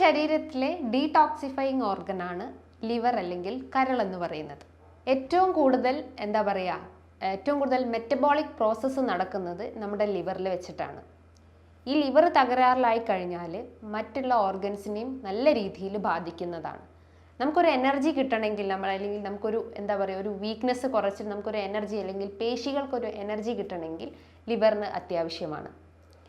ശരീരത്തിലെ ഡീടോക്സിഫയിങ് ഓർഗനാണ് ലിവർ അല്ലെങ്കിൽ കരൾ എന്ന് പറയുന്നത്. ഏറ്റവും കൂടുതൽ എന്താ പറയുക ഏറ്റവും കൂടുതൽ മെറ്റബോളിക് പ്രോസസ്സ് നടക്കുന്നത് നമ്മുടെ ലിവറിൽ വെച്ചിട്ടാണ്. ഈ ലിവർ തകരാറിലായി കഴിഞ്ഞാൽ മറ്റുള്ള ഓർഗൻസിനെയും നല്ല രീതിയിൽ ബാധിക്കുന്നതാണ്. നമുക്കൊരു എനർജി കിട്ടണമെങ്കിൽ നമ്മൾ അല്ലെങ്കിൽ നമുക്കൊരു എന്താ പറയുക ഒരു വീക്ക്നെസ് കുറച്ച് നമുക്കൊരു എനർജി അല്ലെങ്കിൽ പേശികൾക്കൊരു എനർജി കിട്ടണമെങ്കിൽ ലിവറിന് അത്യാവശ്യമാണ്.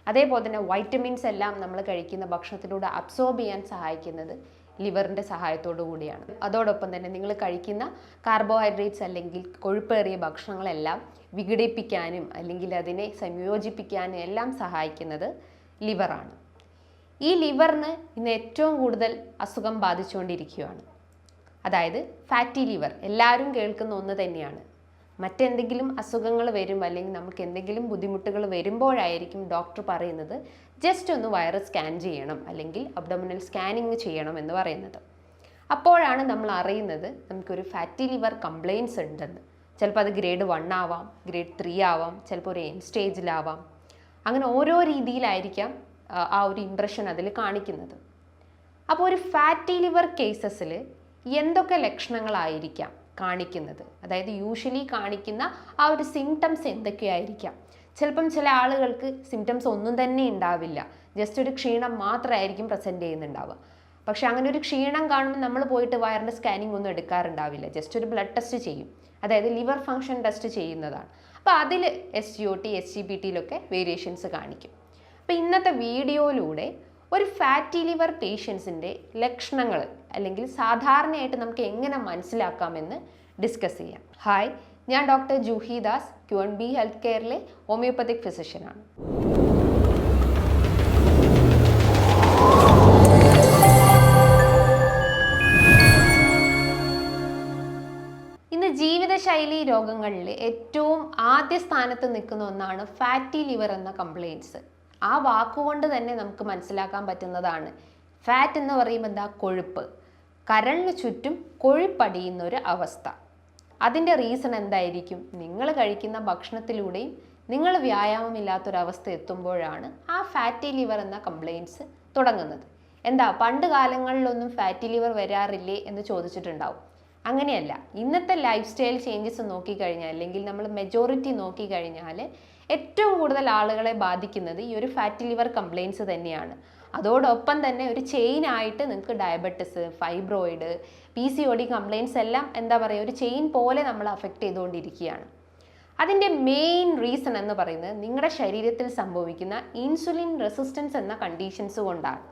അതേപോലെ തന്നെ വൈറ്റമിൻസ് എല്ലാം നമ്മൾ കഴിക്കുന്ന ഭക്ഷണത്തിലൂടെ അബ്സോർബ് ചെയ്യാൻ സഹായിക്കുന്നത് ലിവറിന്റെ സഹായത്തോടു കൂടിയാണ്. അതോടൊപ്പം തന്നെ നിങ്ങൾ കഴിക്കുന്ന കാർബോഹൈഡ്രേറ്റ്സ് അല്ലെങ്കിൽ കൊഴുപ്പേറിയ ഭക്ഷണങ്ങളെല്ലാം വിഘടിപ്പിക്കാനും അല്ലെങ്കിൽ അതിനെ സംയോജിപ്പിക്കാനും എല്ലാം സഹായിക്കുന്നത് ലിവറാണ് ഈ ലിവറിന് ഇന്ന് ഏറ്റവും കൂടുതൽ അസുഖം ബാധിച്ചുകൊണ്ടിരിക്കുകയാണ്. അതായത് ഫാറ്റി ലിവർ എല്ലാവരും കേൾക്കുന്ന ഒന്ന് തന്നെയാണ്. മറ്റെന്തെങ്കിലും അസുഖങ്ങൾ വരും അല്ലെങ്കിൽ നമുക്ക് എന്തെങ്കിലും ബുദ്ധിമുട്ടുകൾ വരുമ്പോഴായിരിക്കും ഡോക്ടർ പറയുന്നത് ജസ്റ്റ് ഒന്ന് വയറ് സ്കാൻ ചെയ്യണം അല്ലെങ്കിൽ അബ്ഡോമിനൽ സ്കാനിങ് ചെയ്യണം എന്ന് പറയുന്നത്. അപ്പോഴാണ് നമ്മൾ അറിയുന്നത് നമുക്കൊരു ഫാറ്റി ലിവർ കംപ്ലയിൻസ് ഉണ്ടെന്ന്. ചിലപ്പോൾ അത് ഗ്രേഡ് വൺ ആവാം ഗ്രേഡ് ത്രീ ആവാം ചിലപ്പോൾ ഒരു എൻ സ്റ്റേജിലാവാം അങ്ങനെ ഓരോ രീതിയിലായിരിക്കാം ആ, ഒരു ഇംപ്രഷൻ അതിൽ കാണിക്കുന്നത്. അപ്പോൾ ഒരു ഫാറ്റി ലിവർ കേസസിൽ എന്തൊക്കെ ലക്ഷണങ്ങളായിരിക്കാം? കാണിക്കുന്നത്. അതായത് യൂഷ്വലി കാണിക്കുന്ന ആ ഒരു സിംറ്റംസ് എന്തൊക്കെയായിരിക്കാം. ചിലപ്പം ചില ആളുകൾക്ക് സിംറ്റംസ് ഒന്നും തന്നെ ഉണ്ടാവില്ല. ജസ്റ്റ് ഒരു ക്ഷീണം മാത്രമായിരിക്കും പ്രസന്റ് ചെയ്യുന്നുണ്ടാവുക. പക്ഷെ അങ്ങനെ ഒരു ക്ഷീണം കാണുമ്പോൾ നമ്മൾ പോയിട്ട് വയറിന്റെ സ്കാനിങ് ഒന്നും എടുക്കാറുണ്ടാവില്ല. ജസ്റ്റ് ഒരു ബ്ലഡ് ടെസ്റ്റ് ചെയ്യും. അതായത് ലിവർ ഫങ്ഷൻ ടെസ്റ്റ് ചെയ്യുന്നതാണ്. അപ്പോൾ അതിൽ S G O T S G B ടിയിലൊക്കെ variations കാണിക്കും. അപ്പോൾ ഇന്നത്തെ വീഡിയോയിലൂടെ ഒരു ഫാറ്റി ലിവർ പേഷ്യൻസിന്റെ ലക്ഷണങ്ങൾ അല്ലെങ്കിൽ സാധാരണയായിട്ട് നമുക്ക് എങ്ങനെ മനസ്സിലാക്കാമെന്ന് ഡിസ്കസ് ചെയ്യാം. ഹായ് ഞാൻ doctor Juhi Das Q N B health കെയറിലെ homeopathic ഫിസിഷ്യനാണ് ഇന്ന് ജീവിതശൈലി രോഗങ്ങളിൽ ഏറ്റവും ആദ്യ സ്ഥാനത്ത് നിൽക്കുന്ന ഒന്നാണ് ഫാറ്റി ലിവർ എന്ന കംപ്ലയിൻസ് ആ വാക്കുകൊണ്ട് തന്നെ നമുക്ക് മനസ്സിലാക്കാൻ പറ്റുന്നതാണ് ഫാറ്റ് എന്ന് പറയുമ്പോൾ എന്താ? കൊഴുപ്പ്. കരളിന് ചുറ്റും കൊഴുപ്പടിയുന്ന ഒരു അവസ്ഥ. അതിന്റെ റീസൺ എന്തായിരിക്കും? നിങ്ങൾ കഴിക്കുന്ന ഭക്ഷണത്തിലൂടെയും നിങ്ങൾ വ്യായാമമില്ലാത്തൊരവസ്ഥ എത്തുമ്പോഴാണ് ആ ഫാറ്റി ലിവർ എന്ന കംപ്ലയിൻസ് തുടങ്ങുന്നത്. എന്താ? പണ്ട് കാലങ്ങളിലൊന്നും ഫാറ്റി ലിവർ വരാറില്ലേ എന്ന് ചോദിച്ചിട്ടുണ്ടാവും. അങ്ങനെയല്ല. ഇന്നത്തെ ലൈഫ് സ്റ്റൈൽ ചേഞ്ചസ് നോക്കിക്കഴിഞ്ഞാൽ അല്ലെങ്കിൽ നമ്മൾ മെജോറിറ്റി നോക്കിക്കഴിഞ്ഞാൽ ഏറ്റവും കൂടുതൽ ആളുകളെ ബാധിക്കുന്നത് ഈ ഒരു ഫാറ്റി ലിവർ കംപ്ലയിൻസ് തന്നെയാണ്. അതോടൊപ്പം തന്നെ ഒരു ചെയിൻ ആയിട്ട് നിങ്ങൾക്ക് diabetes fibroid P C O D complaints എല്ലാം എന്താ പറയുക ഒരു ചെയിൻ പോലെ നമ്മൾ അഫക്റ്റ് ചെയ്തുകൊണ്ടിരിക്കുകയാണ്. അതിന്റെ മെയിൻ റീസൺ എന്ന് പറയുന്നത് നിങ്ങളുടെ ശരീരത്തിൽ സംഭവിക്കുന്ന ഇൻസുലിൻ റെസിസ്റ്റൻസ് എന്ന കണ്ടീഷൻസ് കൊണ്ടാണ്.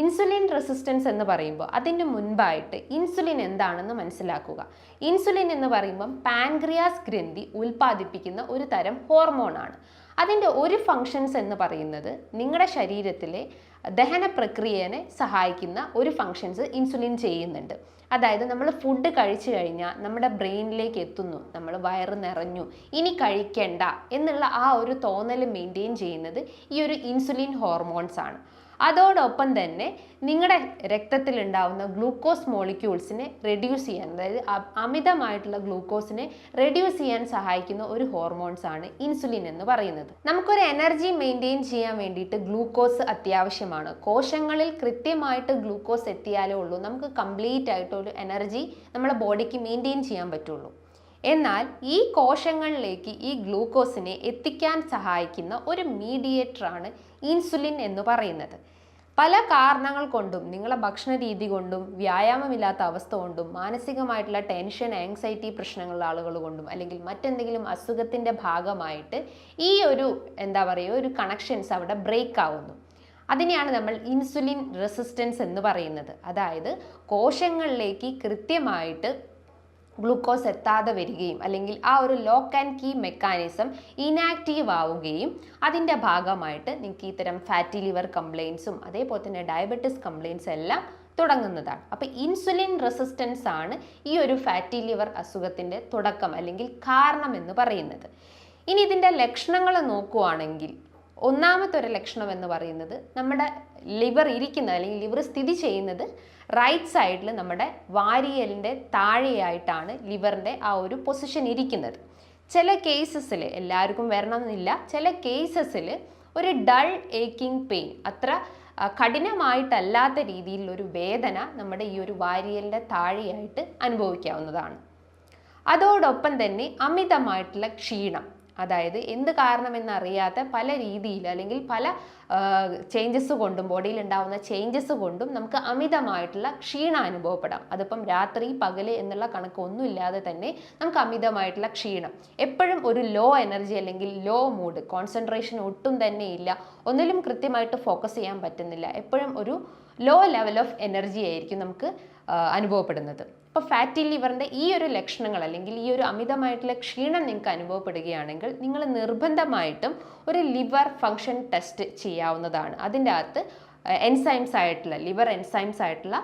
ഇൻസുലിൻ റെസിസ്റ്റൻസ് എന്ന് പറയുമ്പോൾ അതിന് മുൻപായിട്ട് ഇൻസുലിൻ എന്താണെന്ന് മനസ്സിലാക്കുക. ഇൻസുലിൻ എന്ന് പറയുമ്പം പാൻക്രിയാസ് ഗ്രന്ഥി ഉൽപ്പാദിപ്പിക്കുന്ന ഒരു തരം ഹോർമോണാണ് അതിന്റെ ഒരു ഫങ്ഷൻസ് എന്ന് പറയുന്നത് നിങ്ങളുടെ ശരീരത്തിലെ ദഹന പ്രക്രിയനെ സഹായിക്കുന്ന ഒരു ഫങ്ഷൻസ് ഇൻസുലിൻ ചെയ്യുന്നുണ്ട്. അതായത് നമ്മൾ ഫുഡ് കഴിച്ചു കഴിഞ്ഞാൽ നമ്മുടെ ബ്രെയിനിലേക്ക് എത്തുന്നു. നമ്മൾ വയറ് നിറഞ്ഞു. ഇനി കഴിക്കണ്ട എന്നുള്ള ആ ഒരു തോന്നൽ മെയിന്റെയിൻ ചെയ്യുന്നത് ഈ ഒരു ഇൻസുലിൻ ഹോർമോൺസ് ആണ്. അതോടൊപ്പം തന്നെ നിങ്ങളുടെ രക്തത്തിൽ ഉണ്ടാവുന്ന ഗ്ലൂക്കോസ് മോളിക്യൂൾസിനെ റെഡ്യൂസ് ചെയ്യാൻ അതായത് അമിതമായിട്ടുള്ള ഗ്ലൂക്കോസിനെ റെഡ്യൂസ് ചെയ്യാൻ സഹായിക്കുന്ന ഒരു ഹോർമോൺസ് ആണ് ഇൻസുലിൻ എന്ന് പറയുന്നത്. നമുക്കൊരു എനർജി മെയിന്റെയിൻ ചെയ്യാൻ വേണ്ടിയിട്ട് ഗ്ലൂക്കോസ് അത്യാവശ്യമാണ്. കോശങ്ങളിൽ കൃത്യമായിട്ട് ഗ്ലൂക്കോസ് എത്തിയാലേ ഉള്ളൂ. നമുക്ക് കംപ്ലീറ്റ് ആയിട്ട് ഒരു എനർജി നമ്മുടെ ബോഡിക്ക് മെയിന്റെയിൻ ചെയ്യാൻ പറ്റുള്ളൂ. എന്നാൽ ഈ കോശങ്ങളിലേക്ക് ഈ ഗ്ലൂക്കോസിനെ എത്തിക്കാൻ സഹായിക്കുന്ന ഒരു മീഡിയേറ്ററാണ് ഇൻസുലിൻ എന്ന് പറയുന്നത്. പല കാരണങ്ങൾ കൊണ്ടും നിങ്ങളുടെ ഭക്ഷണ രീതി കൊണ്ടും വ്യായാമമില്ലാത്ത അവസ്ഥ കൊണ്ടും മാനസികമായിട്ടുള്ള ടെൻഷൻ ആങ്സൈറ്റി പ്രശ്നങ്ങളുള്ള ആളുകൾ കൊണ്ടും അല്ലെങ്കിൽ മറ്റെന്തെങ്കിലും അസുഖത്തിന്റെ ഭാഗമായിട്ട് ഈ ഒരു എന്താ പറയുക ഒരു കണക്ഷൻസ് അവിടെ ബ്രേക്ക് ആവുന്നു. അതിനെയാണ് നമ്മൾ ഇൻസുലിൻ റെസിസ്റ്റൻസ് എന്ന് പറയുന്നത്. അതായത് കോശങ്ങളിലേക്ക് കൃത്യമായിട്ട് ഗ്ലൂക്കോസ് എത്താതെ വരികയും അല്ലെങ്കിൽ ആ ഒരു lock and key mechanism inactive ആവുകയും അതിന്റെ ഭാഗമായിട്ട് നിങ്ങൾക്ക് ഇത്തരം ഫാറ്റി ലിവർ കംപ്ലയിൻസും അതേപോലെ തന്നെ ഡയബറ്റിസ് കംപ്ലയിൻസ് എല്ലാം തുടങ്ങുന്നതാണ്. അപ്പോൾ ഇൻസുലിൻ റെസിസ്റ്റൻസ് ആണ് ഈ ഒരു ഫാറ്റി ലിവർ അസുഖത്തിന്റെ തുടക്കം അല്ലെങ്കിൽ കാരണം എന്ന് പറയുന്നത്. ഇനി ഇതിന്റെ ലക്ഷണങ്ങൾ നോക്കുവാണെങ്കിൽ ഒന്നാമത്തെ ഒരു ലക്ഷണം എന്ന് പറയുന്നത് നമ്മുടെ ലിവർ ഇരിക്കുന്നത് അല്ലെങ്കിൽ ലിവർ സ്ഥിതി ചെയ്യുന്നത് റൈറ്റ് സൈഡിൽ നമ്മുടെ വാരിയലിന്റെ താഴെയായിട്ടാണ് ലിവറിന്റെ ആ ഒരു പൊസിഷൻ ഇരിക്കുന്നത്. ചില കേസസിൽ എല്ലാവർക്കും വരണമെന്നില്ല. ചില കേസസിൽ ഒരു ഡൾ ഏക്കിംഗ് പെയിൻ അത്ര കഠിനമായിട്ടല്ലാത്ത രീതിയിലുള്ളൊരു വേദന നമ്മുടെ ഈ ഒരു വാരിയലിന്റെ താഴെയായിട്ട് അനുഭവിക്കാവുന്നതാണ്. അതോടൊപ്പം തന്നെ അമിതമായിട്ടുള്ള ക്ഷീണം. അതായത് എന്ത് കാരണമെന്നറിയാത്ത പല രീതിയിൽ അല്ലെങ്കിൽ പല ചേഞ്ചസ് കൊണ്ടും ബോഡിയിൽ ഉണ്ടാവുന്ന ചേഞ്ചസ് കൊണ്ടും നമുക്ക് അമിതമായിട്ടുള്ള ക്ഷീണം അനുഭവപ്പെടാം അതിപ്പം രാത്രി പകൽ എന്നുള്ള കണക്കൊന്നുമില്ലാതെ തന്നെ നമുക്ക് അമിതമായിട്ടുള്ള ക്ഷീണം. എപ്പോഴും ഒരു ലോ എനർജി അല്ലെങ്കിൽ ലോ മൂഡ് കോൺസെൻട്രേഷൻ ഒട്ടും തന്നെ ഇല്ല. ഒന്നിലും കൃത്യമായിട്ട് ഫോക്കസ് ചെയ്യാൻ പറ്റുന്നില്ല. എപ്പോഴും ഒരു ലോ ലെവൽ ഓഫ് എനർജി ആയിരിക്കും നമുക്ക് അനുഭവപ്പെടുന്നത്. ഇപ്പോൾ ഫാറ്റി ലിവറിന്റെ ഈ ഒരു ലക്ഷണങ്ങൾ അല്ലെങ്കിൽ ഈ ഒരു അമിതമായിട്ടുള്ള ക്ഷീണം നിങ്ങൾക്ക് അനുഭവപ്പെടുകയാണെങ്കിൽ നിങ്ങൾ നിർബന്ധമായിട്ടും ഒരു ലിവർ ഫങ്ഷൻ ടെസ്റ്റ് ചെയ്യാവുന്നതാണ്. അതിന്റെ അകത്ത് എൻസൈംസ് ആയിട്ടുള്ള ലിവർ എൻസൈംസ് ആയിട്ടുള്ള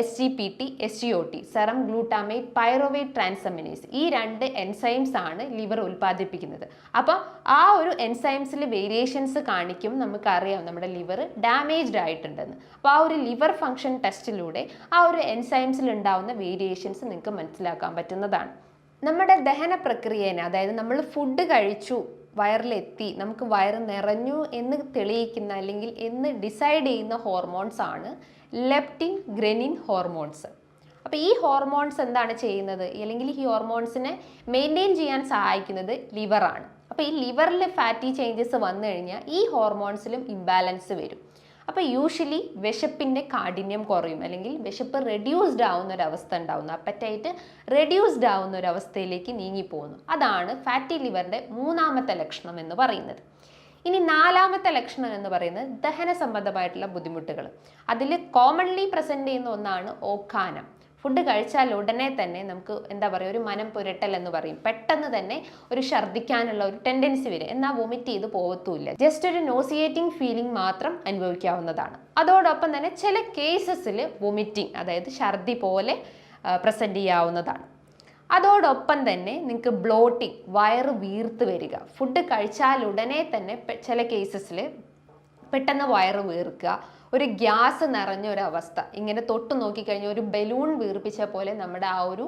S G P T S G O T serum glutamate pyruvate transaminase ഈ രണ്ട് എൻസൈംസ് ആണ് ലിവർ ഉൽപ്പാദിപ്പിക്കുന്നത്. അപ്പോൾ ആ ഒരു എൻസൈംസിൽ വേരിയേഷൻസ് കാണിക്കും നമുക്കറിയാം നമ്മുടെ ലിവർ ഡാമേജ്ഡ് ആയിട്ടുണ്ടെന്ന്. അപ്പോൾ ആ ഒരു ലിവർ ഫംഗ്ഷൻ ടെസ്റ്റിലൂടെ ആ ഒരു എൻസൈംസിൽ ഉണ്ടാവുന്ന വേരിയേഷൻസ് നിങ്ങൾക്ക് മനസ്സിലാക്കാൻ പറ്റുന്നതാണ്. നമ്മുടെ ദഹന പ്രക്രിയേനെ അതായത് നമ്മൾ ഫുഡ് കഴിച്ചു വയറിലെത്തി നമുക്ക് വയറ് നിറഞ്ഞു എന്ന് തെളിയിക്കുന്ന അല്ലെങ്കിൽ എന്ന് ഡിസൈഡ് ചെയ്യുന്ന ഹോർമോൺസ് ആണ് ലെപ്റ്റിൻ ഗ്രെനിൻ ഹോർമോൺസ് അപ്പോൾ ഈ ഹോർമോൺസ് എന്താണ് ചെയ്യുന്നത്? അല്ലെങ്കിൽ ഈ ഹോർമോൺസിനെ മെയിന്റെയിൻ ചെയ്യാൻ സഹായിക്കുന്നത് ലിവറാണ് അപ്പോൾ ഈ ലിവറിൽ ഫാറ്റി ചേഞ്ചസ് വന്നു കഴിഞ്ഞാൽ ഈ ഹോർമോൺസിലും ഇംബാലൻസ് വരും. അപ്പോൾ യൂഷ്വലി വിശപ്പിന്റെ കാഠിന്യം കുറയും. അല്ലെങ്കിൽ വിശപ്പ് റെഡ്യൂസ്ഡ് ആവുന്ന ഒരു അവസ്ഥ ഉണ്ടാവുന്നു. അപ്പറ്റൈറ്റ് റെഡ്യൂസ്ഡ് ആവുന്ന ഒരു അവസ്ഥയിലേക്ക് നീങ്ങിപ്പോകുന്നു. അതാണ് ഫാറ്റി ലിവറിന്റെ മൂന്നാമത്തെ ലക്ഷണം എന്ന് പറയുന്നത്. ഇനി നാലാമത്തെ ലക്ഷണം എന്ന് പറയുന്നത് ദഹന സംബന്ധമായിട്ടുള്ള ബുദ്ധിമുട്ടുകൾ അതിൽ കോമൺലി പ്രസന്റ് ചെയ്യുന്ന ഒന്നാണ് ഓക്കാനം. ഫുഡ് കഴിച്ചാൽ ഉടനെ തന്നെ നമുക്ക് എന്താ പറയുക ഒരു മനം പുരട്ടൽ എന്ന് പറയും. പെട്ടെന്ന് തന്നെ ഒരു ഛർദ്ദിക്കാനുള്ള ഒരു ടെൻഡൻസി വരും. എന്നാൽ വൊമിറ്റ് ചെയ്ത് പോകത്തുമില്ല ജസ്റ്റ് ഒരു നോസിയേറ്റിംഗ് ഫീലിംഗ് മാത്രം അനുഭവിക്കാവുന്നതാണ്. അതോടൊപ്പം തന്നെ ചില കേസസിൽ വൊമിറ്റിംഗ് അതായത് ഛർദി പോലെ പ്രസന്റ് ചെയ്യാവുന്നതാണ്. അതോടൊപ്പം തന്നെ നിങ്ങൾക്ക് ബ്ലോട്ടിംഗ് വയറ് വീർത്ത് വരിക. ഫുഡ് കഴിച്ചാൽ ഉടനെ തന്നെ ചില കേസസിൽ പെട്ടെന്ന് വയറ് വീർക്കുക ഒരു ഗ്യാസ് നിറഞ്ഞ ഒരു അവസ്ഥ. ഇങ്ങനെ തൊട്ട് നോക്കിക്കഴിഞ്ഞാൽ ഒരു ബലൂൺ വീർപ്പിച്ച പോലെ നമ്മുടെ ആ ഒരു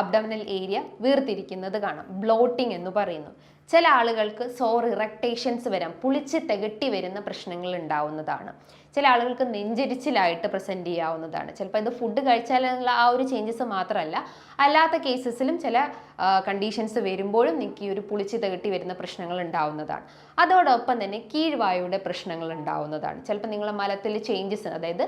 അബ്ഡമിനൽ ഏരിയ വീർത്തിരിക്കുന്നത് കാണാം. ബ്ലോട്ടിംഗ് എന്ന് പറയുന്നു. ചില ആളുകൾക്ക് സോർ ഇറക്ടേഷൻസ് വരാം. പുളിച്ച് തികട്ടി വരുന്ന പ്രശ്നങ്ങൾ ഉണ്ടാവുന്നതാണ്. ചില ആളുകൾക്ക് നെഞ്ചരിച്ചിലായിട്ട് പ്രസന്റ് ചെയ്യാവുന്നതാണ്. ചിലപ്പോൾ ഇത് ഫുഡ് കഴിച്ചാലുള്ള ആ ഒരു ചേഞ്ചസ് മാത്രമല്ല അല്ലാത്ത കേസസിലും ചില കണ്ടീഷൻസ് വരുമ്പോഴും നിങ്ങൾക്ക് ഈ ഒരു പുളിച്ച് തകട്ടി വരുന്ന പ്രശ്നങ്ങൾ ഉണ്ടാവുന്നതാണ്. അതോടൊപ്പം തന്നെ കീഴ്വായുടെ പ്രശ്നങ്ങൾ ഉണ്ടാവുന്നതാണ്. ചിലപ്പോൾ നിങ്ങളെ മലത്തിൽ ചേഞ്ചസ് അതായത്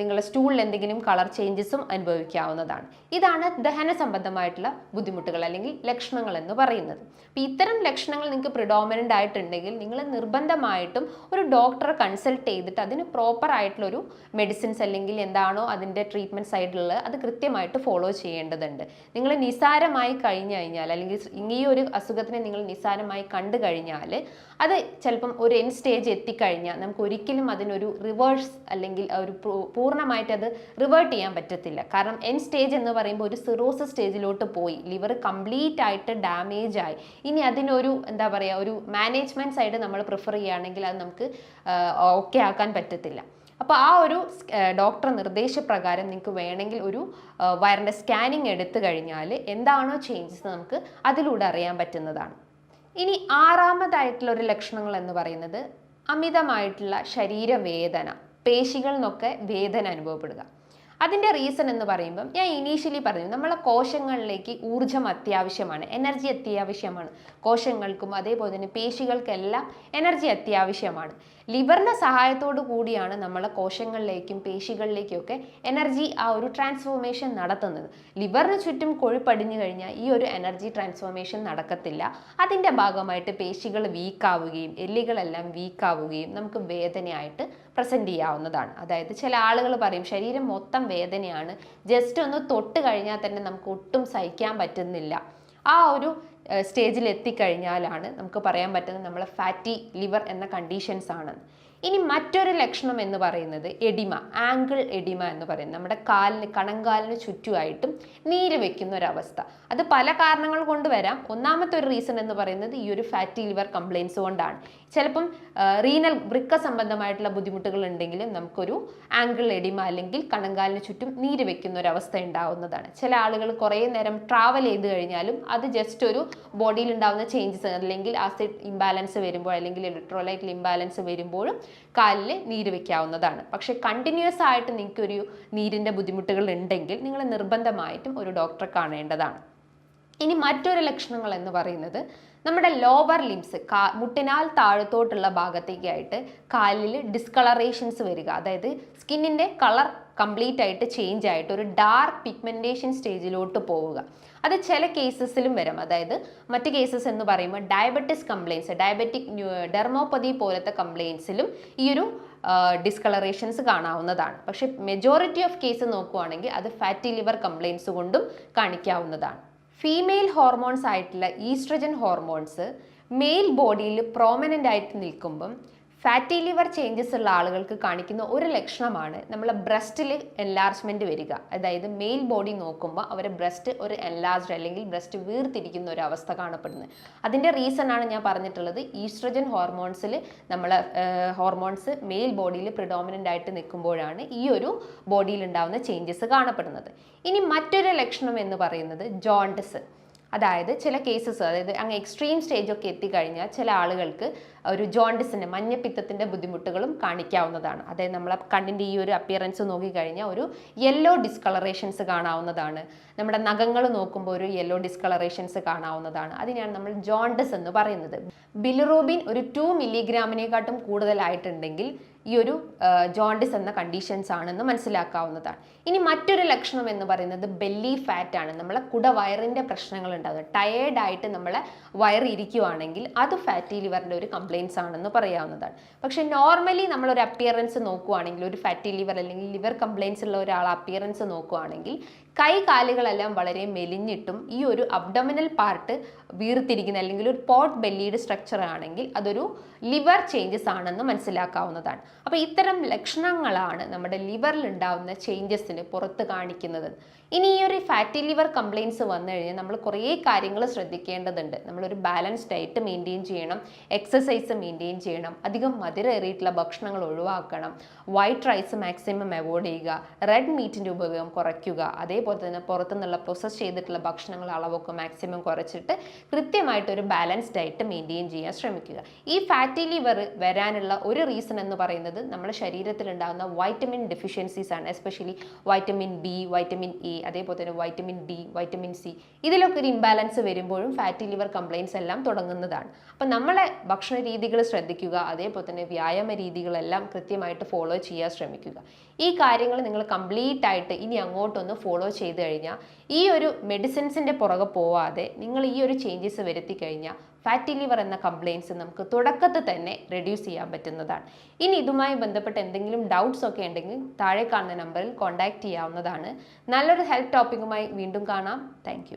നിങ്ങളുടെ സ്റ്റൂളിൽ എന്തെങ്കിലും കളർ ചേഞ്ചസും അനുഭവിക്കാവുന്നതാണ്. ഇതാണ് ദഹന സംബന്ധമായിട്ടുള്ള ബുദ്ധിമുട്ടുകൾ അല്ലെങ്കിൽ ലക്ഷണങ്ങൾ എന്ന് പറയുന്നത്. അപ്പോൾ ഇത്തരം ലക്ഷണങ്ങൾ നിങ്ങൾക്ക് പ്രിഡോമിനന്റ് ആയിട്ടുണ്ടെങ്കിൽ നിങ്ങൾ നിർബന്ധമായിട്ടും ഒരു ഡോക്ടറെ കൺസൾട്ട് ചെയ്തിട്ട് അതിന് പ്രോപ്പർ ആയിട്ടുള്ള ഒരു മെഡിസിൻസ് അല്ലെങ്കിൽ എന്താണോ അതിന്റെ ട്രീറ്റ്മെന്റ് സൈഡിലുള്ളത് അത് കൃത്യമായിട്ട് ഫോളോ ചെയ്യേണ്ടതുണ്ട്. നിങ്ങൾ നിസാരമായി കഴിഞ്ഞു കഴിഞ്ഞാൽ അല്ലെങ്കിൽ ഈ ഒരു അസുഖത്തിനെ നിങ്ങൾ നിസ്സാരമായി കണ്ടു കഴിഞ്ഞാൽ അത് ചിലപ്പം ഒരു എൻ സ്റ്റേജ് എത്തിക്കഴിഞ്ഞാൽ നമുക്ക് ഒരിക്കലും അതിനൊരു റിവേഴ്സ് അല്ലെങ്കിൽ ഒരു പൂർണമായിട്ട് അത് റിവേർട്ട് ചെയ്യാൻ പറ്റത്തില്ല. കാരണം എൻ സ്റ്റേജ് എന്ന് പറയുമ്പോൾ ഒരു സിറോസിസ് സ്റ്റേജിലോട്ട് പോയി. ലിവർ കംപ്ലീറ്റ് ആയിട്ട് ഡാമേജ് ആയി. ഇനി അതിനൊരു എന്താ പറയുക ഒരു മാനേജ്മെന്റ് സൈഡ് നമ്മൾ പ്രിഫർ ചെയ്യുകയാണെങ്കിൽ അത് നമുക്ക് ഓക്കെ ആക്കാൻ പറ്റത്തില്ല. അപ്പോൾ ആ ഒരു ഡോക്ടർ നിർദ്ദേശപ്രകാരം നിങ്ങൾക്ക് വേണമെങ്കിൽ ഒരു വയറിന്റെ സ്കാനിങ് എടുത്തു കഴിഞ്ഞാൽ എന്താണോ ചേഞ്ചസ് നമുക്ക് അതിലൂടെ അറിയാൻ പറ്റുന്നതാണ്. ഇനി ആറാമതായിട്ടുള്ള ഒരു ലക്ഷണങ്ങൾ എന്ന് പറയുന്നത് അമിതമായിട്ടുള്ള ശരീരവേദന പേശികളിൽ നിന്നൊക്കെ വേദന അനുഭവപ്പെടുക. അതിന്റെ റീസൺ എന്ന് പറയുമ്പം ഞാൻ ഇനീഷ്യലി പറഞ്ഞു നമ്മളെ കോശങ്ങളിലേക്ക് ഊർജം അത്യാവശ്യമാണ് എനർജി അത്യാവശ്യമാണ്. കോശങ്ങൾക്കും അതേപോലെ തന്നെ പേശികൾക്കെല്ലാം എനർജി അത്യാവശ്യമാണ്. ലിവറിന്റെ സഹായത്തോടു കൂടിയാണ് നമ്മളെ കോശങ്ങളിലേക്കും പേശികളിലേക്കും ഒക്കെ എനർജി ആ ഒരു ട്രാൻസ്ഫോർമേഷൻ നടത്തുന്നത്. ലിവറിന് ചുറ്റും കൊഴുപ്പടിഞ്ഞു കഴിഞ്ഞാൽ ഈ ഒരു എനർജി ട്രാൻസ്ഫോർമേഷൻ നടക്കത്തില്ല. അതിന്റെ ഭാഗമായിട്ട് പേശികൾ വീക്കാവുകയും എല്ലുകളെല്ലാം വീക്കാവുകയും നമുക്ക് വേദനയായിട്ട് പ്രസന്റ് ചെയ്യാവുന്നതാണ്. അതായത് ചില ആളുകൾ പറയും ശരീരം മൊത്തം വേദനയാണ്. ജസ്റ്റ് ഒന്ന് തൊട്ട് കഴിഞ്ഞാൽ തന്നെ നമുക്ക് ഒട്ടും സഹിക്കാൻ പറ്റുന്നില്ല. ആ ഒരു സ്റ്റേജിൽ എത്തിക്കഴിഞ്ഞാലാണ് നമുക്ക് പറയാൻ പറ്റുന്നത് നമ്മൾ ഫാറ്റി ലിവർ എന്ന കണ്ടീഷൻസ് ആണ്. ഇനി മറ്റൊരു ലക്ഷണം എന്ന് പറയുന്നത് എഡിമ ആംഗിൾ എഡിമ എന്ന് പറയുന്നത്. നമ്മുടെ കാലിന് കണങ്കാലിന് ചുറ്റുമായിട്ടും നീര് വെക്കുന്ന ഒരവസ്ഥ. അത് പല കാരണങ്ങൾ കൊണ്ട് വരാം. ഒന്നാമത്തെ ഒരു റീസൺ എന്ന് പറയുന്നത് ഈ ഒരു ഫാറ്റി ലിവർ കംപ്ലയിൻസ് കൊണ്ടാണ്. ചിലപ്പം റീനൽ വൃക്ക സംബന്ധമായിട്ടുള്ള ബുദ്ധിമുട്ടുകൾ ഉണ്ടെങ്കിലും നമുക്കൊരു ആംഗിൾ എഡിമ അല്ലെങ്കിൽ കണങ്കാലിന് ചുറ്റും നീര് വെക്കുന്ന ഒരു അവസ്ഥ ഉണ്ടാവുന്നതാണ്. ചില ആളുകൾ കുറേ നേരം ട്രാവൽ ചെയ്ത് കഴിഞ്ഞാലും അത് ജസ്റ്റ് ഒരു ബോഡിയിൽ ഉണ്ടാകുന്ന ചേഞ്ചസ് അല്ലെങ്കിൽ ആസിഡ് ഇംബാലൻസ് വരുമ്പോൾ അല്ലെങ്കിൽ ഇലക്ട്രോലൈറ്റിൽ ഇംബാലൻസ് വരുമ്പോഴും കാലിൽ നീര് വെക്കാവുന്നതാണ്. പക്ഷേ കണ്ടിന്യൂസ് ആയിട്ട് നിങ്ങൾക്കൊരു നീരിന്റെ ബുദ്ധിമുട്ടുകൾ ഉണ്ടെങ്കിൽ നിങ്ങൾ നിർബന്ധമായിട്ടും ഒരു ഡോക്ടറെ കാണേണ്ടതാണ്. ഇനി മറ്റൊരു ലക്ഷണങ്ങൾ എന്ന് പറയുന്നത് നമ്മുടെ ലോവർ ലിംസ് കാ മുട്ടിനാൽ താഴത്തോട്ടുള്ള ഭാഗത്തേക്കായിട്ട് കാലിൽ ഡിസ്കളറേഷൻസ് വരിക. അതായത് സ്കിന്നിന്റെ കളർ കംപ്ലീറ്റ് ആയിട്ട് ചേഞ്ച് ആയിട്ട് ഒരു ഡാർക്ക് പിഗ്മെന്റേഷൻ സ്റ്റേജിലോട്ട് പോവുക. അത് ചില കേസസിലും വരും. അതായത് മറ്റ് കേസസ് എന്ന് പറയുമ്പോൾ ഡയബറ്റിസ് കംപ്ലയിൻസ് ഡയബറ്റിക് ഡെർമോപ്പതി പോലത്തെ കംപ്ലയിൻസിലും ഈ ഒരു ഡിസ്കളറേഷൻസ് കാണാവുന്നതാണ്. പക്ഷേ മെജോറിറ്റി ഓഫ് കേസ് നോക്കുവാണെങ്കിൽ അത് ഫാറ്റി ലിവർ കംപ്ലയിൻസ് കൊണ്ടും കാണിക്കാവുന്നതാണ്. ഫീമെയിൽ ഹോർമോൺസ് ആയിട്ടുള്ള ഈസ്ട്രജൻ ഹോർമോൺസ് മെയിൽ ബോഡിയിൽ പ്രോമനന്റ് ആയിട്ട് നിൽക്കുമ്പം ഫാറ്റി ലിവർ ചേഞ്ചസ് ഉള്ള ആളുകൾക്ക് കാണിക്കുന്ന ഒരു ലക്ഷണമാണ് നമ്മളെ ബ്രസ്റ്റിൽ എൻലാർജ്മെന്റ് വരിക. അതായത് മെയിൽ ബോഡി നോക്കുമ്പോൾ അവരെ ബ്രസ്റ്റ് ഒരു എൻലാർജ്ഡ് അല്ലെങ്കിൽ ബ്രസ്റ്റ് വീർത്തിരിക്കുന്ന ഒരു അവസ്ഥ കാണപ്പെടുന്നത്. അതിന്റെ റീസൺ ആണ് ഞാൻ പറഞ്ഞിട്ടുള്ളത്. ഈസ്ട്രജൻ ഹോർമോൺസിൽ നമ്മളെ ഹോർമോൺസ് മെയിൽ ബോഡിയിൽ പ്രിഡോമിനന്റ് ആയിട്ട് നിൽക്കുമ്പോഴാണ് ഈ ഒരു ബോഡിയിൽ ഉണ്ടാകുന്ന ചേഞ്ചസ് കാണപ്പെടുന്നത്. ഇനി മറ്റൊരു ലക്ഷണം എന്ന് പറയുന്നത് ജോണ്ടിസ് അതായത് ചില കേസസ് അതായത് അങ്ങ് എക്സ്ട്രീം സ്റ്റേജൊക്കെ എത്തിക്കഴിഞ്ഞാൽ ചില ആളുകൾക്ക് ഒരു ജോണ്ടിസിന്റെ മഞ്ഞപ്പിത്തത്തിന്റെ ബുദ്ധിമുട്ടുകളും കാണിക്കാവുന്നതാണ്. അതായത് നമ്മളെ കണ്ണിന്റെ ഈ ഒരു അപ്പിയറൻസ് നോക്കിക്കഴിഞ്ഞാൽ ഒരു യെല്ലോ ഡിസ്കളറേഷൻസ് കാണാവുന്നതാണ്. നമ്മുടെ നഖങ്ങൾ നോക്കുമ്പോൾ ഒരു യെല്ലോ ഡിസ്കളറേഷൻസ് കാണാവുന്നതാണ്. അതിനാണ് നമ്മൾ ജോണ്ടസ് എന്ന് പറയുന്നത്. ബിലിറൂബിൻ ഒരു ടു മില്ലിഗ്രാമിനെക്കാട്ടും കൂടുതലായിട്ടുണ്ടെങ്കിൽ ഈ ഒരു ജോണ്ടിസ് എന്ന കണ്ടീഷൻസ് ആണെന്ന് മനസ്സിലാക്കാവുന്നതാണ്. ഇനി മറ്റൊരു ലക്ഷണം എന്ന് പറയുന്നത് ബെല്ലി ഫാറ്റ് ആണ്. നമ്മളെ കുടവയറിന്റെ പ്രശ്നങ്ങൾ ഉണ്ടാകുന്നത് ടയേർഡായിട്ട് നമ്മളെ വയർ ഇരിക്കുവാണെങ്കിൽ അത് ഫാറ്റി ലിവറിന്റെ ഒരു കംപ്ലയിൻസ് ആണെന്ന് പറയാവുന്നതാണ്. പക്ഷേ നോർമലി നമ്മളൊരു അപ്പിയറൻസ് നോക്കുവാണെങ്കിൽ ഒരു ഫാറ്റി ലിവർ അല്ലെങ്കിൽ ലിവർ കംപ്ലയിൻസ് ഉള്ള ഒരാൾ അപ്പിയറൻസ് നോക്കുവാണെങ്കിൽ കൈ കാലുകളെല്ലാം വളരെ മെലിഞ്ഞിട്ടും ഈ ഒരു അബ്ഡമിനൽ പാർട്ട് വീർത്തിരിക്കുന്ന അല്ലെങ്കിൽ ഒരു പോട്ട് ബെല്ലിയുടെ സ്ട്രക്ചർ ആണെങ്കിൽ അതൊരു ലിവർ ചേഞ്ചസ് ആണെന്ന് മനസ്സിലാക്കാവുന്നതാണ്. അപ്പോൾ ഇത്തരം ലക്ഷണങ്ങളാണ് നമ്മുടെ ലിവറിൽ ഉണ്ടാവുന്ന ചേഞ്ചസിന് പുറത്ത് കാണിക്കുന്നത്. ഇനി ഈ ഒരു ഫാറ്റി ലിവർ കംപ്ലയിൻസ് വന്നു കഴിഞ്ഞാൽ നമ്മൾ കുറേ കാര്യങ്ങൾ ശ്രദ്ധിക്കേണ്ടതുണ്ട്. നമ്മളൊരു ബാലൻസ് ഡയറ്റ് മെയിന്റെയിൻ ചെയ്യണം എക്സസൈസ് മെയിന്റെയിൻ ചെയ്യണം അധികം മധുരേറിയിട്ടുള്ള ഭക്ഷണങ്ങൾ ഒഴിവാക്കണം വൈറ്റ് റൈസ് മാക്സിമം അവോയ്ഡ് ചെയ്യുക റെഡ് മീറ്റിന്റെ ഉപയോഗം കുറയ്ക്കുക അതേപോലെ തന്നെ പുറത്തുനിന്നുള്ള പ്രോസസ്സ് ചെയ്തിട്ടുള്ള ഭക്ഷണങ്ങൾ അളവൊക്കെ മാക്സിമം കുറച്ചിട്ട് കൃത്യമായിട്ട് ഒരു ബാലൻസ് ഡയറ്റ് മെയിന്റെയിൻ ചെയ്യാൻ ശ്രമിക്കുക. ഈ ഫാറ്റി ലിവർ വരാനുള്ള ഒരു റീസൺ എന്ന് പറയുന്നത് നമ്മുടെ ശരീരത്തിൽ ഉണ്ടാകുന്ന വൈറ്റമിൻ ഡെഫിഷ്യൻസീസ് ആണ്. Especially vitamin B vitamin A അതേപോലെ തന്നെ വൈറ്റമിൻ ഡി വൈറ്റമിൻ സി ഇതിലൊക്കെ ഒരു ഇംബാലൻസ് വരുമ്പോഴും ഫാറ്റി ലിവർ കംപ്ലയിൻസ് എല്ലാം തുടങ്ങുന്നതാണ്. അപ്പം നമ്മളെ ഭക്ഷണ രീതികൾ ശ്രദ്ധിക്കുക അതേപോലെ തന്നെ വ്യായാമ രീതികളെല്ലാം കൃത്യമായിട്ട് ഫോളോ ചെയ്യാൻ ശ്രമിക്കുക. ഈ കാര്യങ്ങൾ നിങ്ങൾ കംപ്ലീറ്റ് ആയിട്ട് ഇനി അങ്ങോട്ടൊന്ന് ഫോളോ ചെയ്ത് കഴിഞ്ഞാൽ ഈ ഒരു മെഡിസിൻസിന്റെ പുറകെ പോവാതെ നിങ്ങൾ ഈ ഒരു ചേഞ്ചസ് വരുത്തി കഴിഞ്ഞാൽ ഫാറ്റി ലിവർ എന്ന കംപ്ലയിൻസ് നമുക്ക് തുടക്കത്തിൽ തന്നെ റെഡ്യൂസ് ചെയ്യാൻ പറ്റുന്നതാണ്. ഇനി ഇതുമായി ബന്ധപ്പെട്ട് എന്തെങ്കിലും ഡൗട്ട്സ് ഒക്കെ ഉണ്ടെങ്കിൽ താഴെ കാണുന്ന നമ്പറിൽ കോൺടാക്റ്റ് ചെയ്യാവുന്നതാണ്. നല്ലൊരു ഹെൽത്ത് ടോപ്പിക്കുമായി വീണ്ടും കാണാം. താങ്ക്